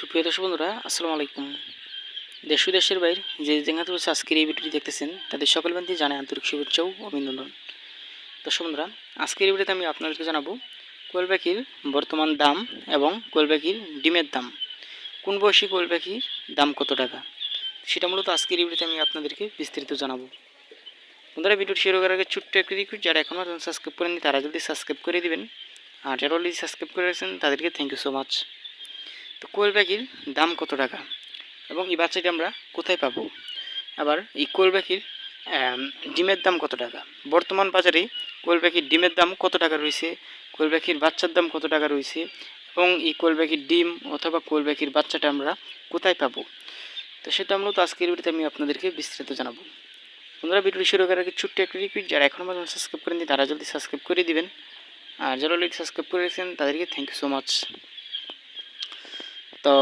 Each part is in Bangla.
সুপ্রিয় দর্শক বন্ধুরা, আসসালামু আলাইকুম। দেশ ও দেশের বাইরে যে যেখানে বসে আজকের এই ভিডিওটি দেখতেছেন, তাদের সকল বান্ধি জানায় আন্তরিক শুভেচ্ছা ও অভিনন্দন। দর্শক বন্ধুরা, আজকের এই ভিডিওতে আমি আপনাদেরকে জানাব কোয়েল পাখির বর্তমান দাম এবং কোয়েল পাখির ডিমের দাম। কোন বয়সী কোয়েল পাখির দাম কত টাকা? সেটা মূলত আজকের এই ভিডিওতে আমি আপনাদেরকে বিস্তারিত জানাব। বন্ধুরা, ভিডিওটি শুরু করার আগে ছোট্ট একটি রিকোয়েস্ট যারা এখনও সাবস্ক্রাইব করেনি তারা যদি সাবস্ক্রাইব করে দিবেন। আর যারা অলরেডি সাবস্ক্রাইব করে রেখেছেন তাদেরকে থ্যাংক ইউ সো মাচ তো কোয়েল পাখির দাম কত টাকা? এবং এই বাচ্চাটি আমরা কোথায় পাবো? আবার এই কোয়েল পাখির ডিমের দাম কত টাকা? বর্তমান বাজারে কোয়েল পাখির ডিমের দাম কত টাকা রয়েছে? কোয়েল পাখির বাচ্চার দাম কত টাকা রয়েছে? এবং এই কোয়েল পাখির ডিম অথবা কোয়েল পাখির বাচ্চাটা আমরা কোথায় পাবো? তো সেটা মূলত আজকের ভিডিওতে আমি আপনাদেরকে বিস্তারিত জানাব। বন্ধুরা ভিডিওটি শুরু করার আগে ছোট্ট একটা রিকুইট যারা এখনও পর্যন্ত সাবস্ক্রাইব করেনি তারা জলদি সাবস্ক্রাইব করে দিবেন। আর যারা অলরেডি সাবস্ক্রাইব করে রেখেছেন তাদেরকে থ্যাংক ইউ সো মাচ তো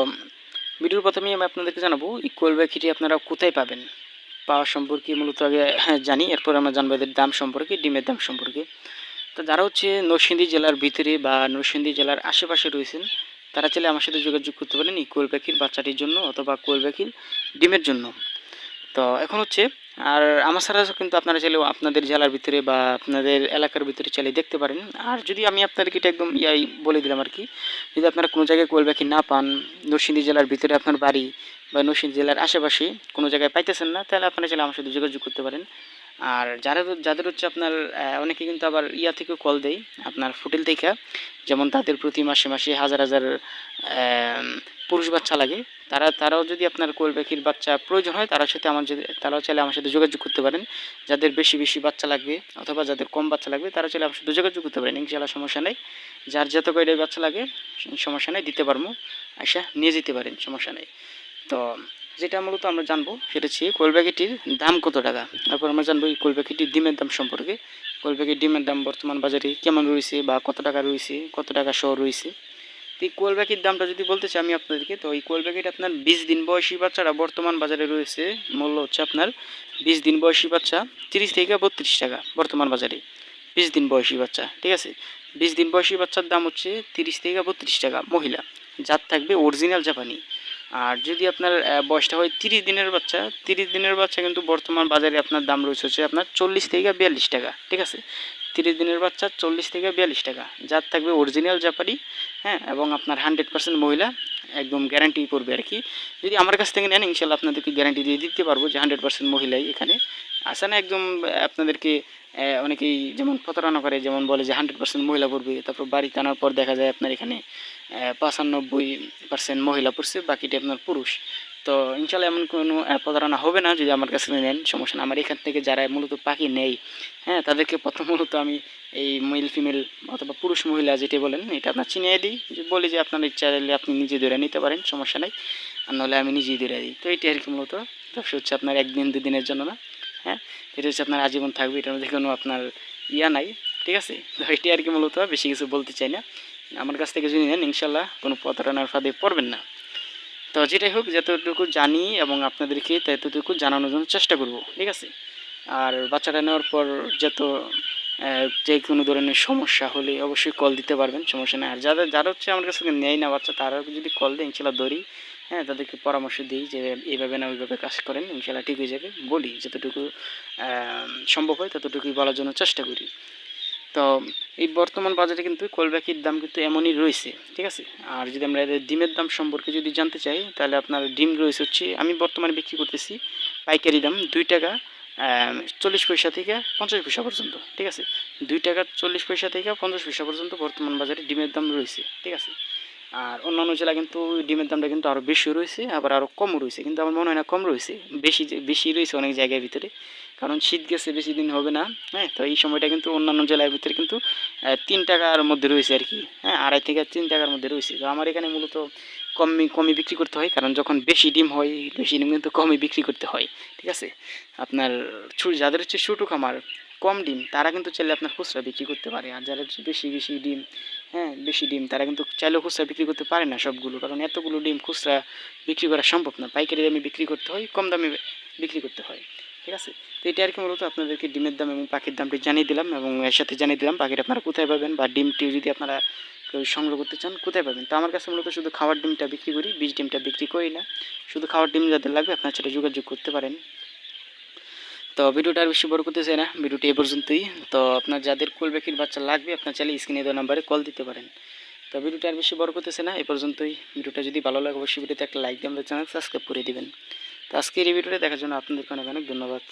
ভিডিওর প্রথমেই আমি আপনাদেরকে জানাব ইকুয়াল কোয়েল পাখিটি আপনারা কোথায় পাবেন? পাওয়া সম্পর্কে মূলত আগে হ্যাঁ জানি, এরপর আমরা জানব এদের দাম সম্পর্কে, ডিমের দাম সম্পর্কে। তো যারা হচ্ছে নরসিংদী জেলার ভিতরে বা নরসিংদী জেলার আশেপাশে রয়েছেন, তারা চাইলে আমার সাথে যোগাযোগ করতে পারেন এই কোয়েল বাচ্চাটির জন্য অথবা কোয়েল পাখির ডিমের জন্য। তো এখন হচ্ছে, আর আমার ছাড়া কিন্তু আপনারা চাইলেও আপনাদের জেলার ভিতরে বা আপনাদের এলাকার ভিতরে চাইলে দেখতে পারেন। আর যদি আমি আপনাদেরকে এটা একদম ইয়াই বলে দিলাম আর কি, যদি আপনারা কোনো জায়গায় কোয়েল পাখি না পান, নরসিংদী জেলার ভিতরে আপনার বাড়ি বা নরসিংদী জেলার আশেপাশে কোনো জায়গায় পাইতেছেন না, তাহলে আপনারা চাইলে আমার সাথে যোগাযোগ করতে পারেন। আর যারা যাদের হচ্ছে আপনার অনেকে কিন্তু আবার ইয়া থেকেও কল দেয় আপনার ফুটেল থেকে যেমন তাদের প্রতি মাসে মাসে হাজার হাজার পুরুষ বাচ্চা লাগে। তারা, তারাও যদি আপনার কোয়েল পাখির বাচ্চা প্রয়োজন হয়, তার সাথে আমার যদি তারাও চাইলে আমার সাথে যোগাযোগ করতে পারেন। যাদের বেশি বেশি বাচ্চা লাগবে অথবা যাদের কম বাচ্চা লাগবে, তারা চাইলে আমার সাথে যোগাযোগ করতে পারেন। ইনশাল্লাহ সমস্যা নেই। যার যত কয়টাই বাচ্চা লাগে, সমস্যা নেই, দিতে পারব। আইসা নিয়ে যেতে পারেন, সমস্যা নেই। তো যেটা মূলত আমরা জানব সেটা হচ্ছে কোয়েল পাখিটির দাম কত টাকা? তারপর আমরা জানব এই কোয়েল পাখিটির ডিমের দাম সম্পর্কে। কোয়েল পাখির ডিমের দাম বর্তমান বাজারে কেমন রয়েছে বা কত টাকা রয়েছে, কত টাকা সহ রয়েছে? তো এই কোয়েল পাখির দামটা যদি বলতে চাই আমি আপনাদেরকে, তো এই কোয়েল পাখিটা আপনার বিশ দিন বয়সী বাচ্চারা বর্তমান বাজারে রয়েছে, মূল্য হচ্ছে আপনার বিশ দিন বয়সী বাচ্চা তিরিশ থেকে বত্রিশ টাকা বর্তমান বাজারে। বিশ দিন বয়সী বাচ্চা, ঠিক আছে? বিশ দিন বয়সী বাচ্চার দাম হচ্ছে তিরিশ থেকে বত্রিশ টাকা, মহিলা। যার থাকবে অরিজিনাল জাপানি। আর যদি আপনার বয়সটা হয় তিরিশ দিনের বাচ্চা, তিরিশ দিনের বাচ্চা কিন্তু বর্তমান বাজারে আপনার দাম রয়েছে হচ্ছে আপনার চল্লিশ থেকে বিয়াল্লিশ টাকা, ঠিক আছে? তিরিশ দিনের বাচ্চা চল্লিশ থেকে বিয়াল্লিশ টাকা, যার থাকবে অরিজিনাল জাপানি হ্যাঁ এবং আপনার হান্ড্রেড পার্সেন্ট মহিলা, একদম গ্যারান্টি করবে আর কি। যদি আমার কাছ থেকে নেন ইনশাল্লাহ আপনাদেরকে গ্যারান্টি দিয়ে দিতে পারব যে হান্ড্রেড পার্সেন্ট মহিলাই এখানে। আসে না একদম আপনাদেরকে অনেকেই যেমন প্রতারণা করে, যেমন বলে যে হান্ড্রেড পার্সেন্ট মহিলা পড়বে, তারপর বাড়িতে আনার পর দেখা যায় আপনার এখানে পঁচানব্বই পার্সেন্ট মহিলা পড়ছে, বাকিটা আপনার পুরুষ। তো ইনশাল্লাহ এমন কোনো প্রতারণা হবে না, যদি আমার কাছে নেন, সমস্যা না। আমার এখান থেকে যারা মূলত পাখি নেই হ্যাঁ তাদেরকে প্রথম মূলত আমি এই মেল ফিমেল অথবা পুরুষ মহিলা যেটা বলেন, এটা আপনার চিনিয়ে দিই। যে বলি যে আপনার ইচ্ছা চাইলে আপনি নিজে ধরে নিতে পারেন, সমস্যা নাই। আর নাহলে আমি নিজেই ধরে দিই। তো এটি আর কি মূলত। ব্যবসা হচ্ছে আপনার একদিন, দুদিনের জন্য না হ্যাঁ? এটা হচ্ছে আপনার আজীবন থাকবে, এটার মধ্যে কোনো আপনার ইয়া নাই, ঠিক আছে? তো এটি আর কি মূলত, বেশি কিছু বলতে চাই না। আমার কাছ থেকে যদি নেন, ইনশাল্লাহ কোনো প্রতারণার ফাঁদে পড়বেন না। তো যেটাই হোক, যতটুকু জানি এবং আপনাদেরকে ততটুকু জানানোর জন্য চেষ্টা করব, ঠিক আছে? আর বাচ্চাটা নেওয়ার পর যত যে কোনো ধরনের সমস্যা হলে অবশ্যই কল দিতে পারবেন, সমস্যা নেই। আর যাদের, যারা হচ্ছে আমার কাছে নেয় না বাচ্চা তারা যদি কল দেয়, ইনশাল্লাহ ধরি হ্যাঁ তাদেরকে পরামর্শ দিই যে এইভাবে না ওইভাবে কাজ করেন, ইনশাল্লাহ ঠিক হয়ে যাবে। বলি, যতটুকু সম্ভব হয় ততটুকুই বলার জন্য চেষ্টা করি। তো এই বর্তমান বাজারে কিন্তু কোলব্যাকির দাম কিন্তু এমনই রয়েছে, ঠিক আছে? আর যদি আমরা এদের ডিমের দাম সম্পর্কে যদি জানতে চাই, তাহলে আপনার ডিম রয়েছে হচ্ছে, আমি বর্তমানে বিক্রি করতেছি পাইকারি দাম দুই টাকা চল্লিশ পয়সা থেকে পঞ্চাশ পয়সা পর্যন্ত, ঠিক আছে? দুই টাকা চল্লিশ পয়সা থেকে পঞ্চাশ পয়সা পর্যন্ত বর্তমান বাজারে ডিমের দাম রয়েছে, ঠিক আছে? আর অন্যান্য জেলা কিন্তু ডিমের দামটা কিন্তু আরও বেশি রয়েছে, আবার আরও কম রয়েছে। কিন্তু আমার মনে হয় না কম রয়েছে, বেশি বেশি রয়েছে অনেক জায়গার ভিতরে। কারণ শীত গেছে, বেশি দিন হবে না হ্যাঁ? তো এই সময়টা কিন্তু অন্যান্য জেলার ভিতরে কিন্তু তিন টাকার মধ্যে রয়েছে আর কি হ্যাঁ? আড়াই থেকে তিন টাকার মধ্যে রয়েছে। তো আমার এখানে মূলত কমই কমই বিক্রি করতে হয়, কারণ যখন বেশি ডিম হয়, বেশি ডিম কিন্তু কমই বিক্রি করতে হয়, ঠিক আছে? আপনার যাদের হচ্ছে ছোটো খামার কম ডিম, তারা কিন্তু চাইলে আপনার খুচরা বিক্রি করতে পারে। আর যারা বেশি বেশি ডিম হ্যাঁ বেশি ডিম, তারা কিন্তু চাইলেও খুচরা বিক্রি করতে পারে না সবগুলো। কারণ এতগুলো ডিম খুচরা বিক্রি করা সম্ভব না। পাইকারি দামে বিক্রি করতে হয়, কম দামে বিক্রি করতে হয়। ঠিক আছে? তো এটা আর কি মূলত আপনাদেরকে ডিমের দাম এবং পাখির দামটি জানিয়ে দিলাম এবং এর সাথে জানিয়ে দিলাম পাখিটা আপনারা কোথায় পাবেন বা ডিমটি যদি আপনারা কেউ সংগ্রহ করতে চান কোথায় পাবেন? তো আমার কাছে মূলত শুধু খাওয়ার ডিমটা বিক্রি করি, বীজ ডিমটা বিক্রি করি না। শুধু খাওয়ার ডিম যাদের লাগবে আপনার সাথে যোগাযোগ করতে পারেন। তো ভিডিওটা আর বেশি বড় করতে চাই না, ভিডিওটি এ পর্যন্তই। তো আপনার যাদের কোল বেকির বাচ্চা লাগবে, আপনার চাইলে স্ক্রিনে দেওয়া নাম্বারে কল দিতে পারেন। তো ভিডিওটা আর বেশি বড় করতেছে না, এ পর্যন্তই। ভিডিওটা যদি ভালো লাগে, অবশ্যই ভিডিওতে একটা লাইক দিয়ে আমাদের চ্যানেল সাবস্ক্রাইব করে দেবেন। তো আজকের এই ভিডিওটা দেখার জন্য আপনাদেরকে অনেক অনেক ধন্যবাদ।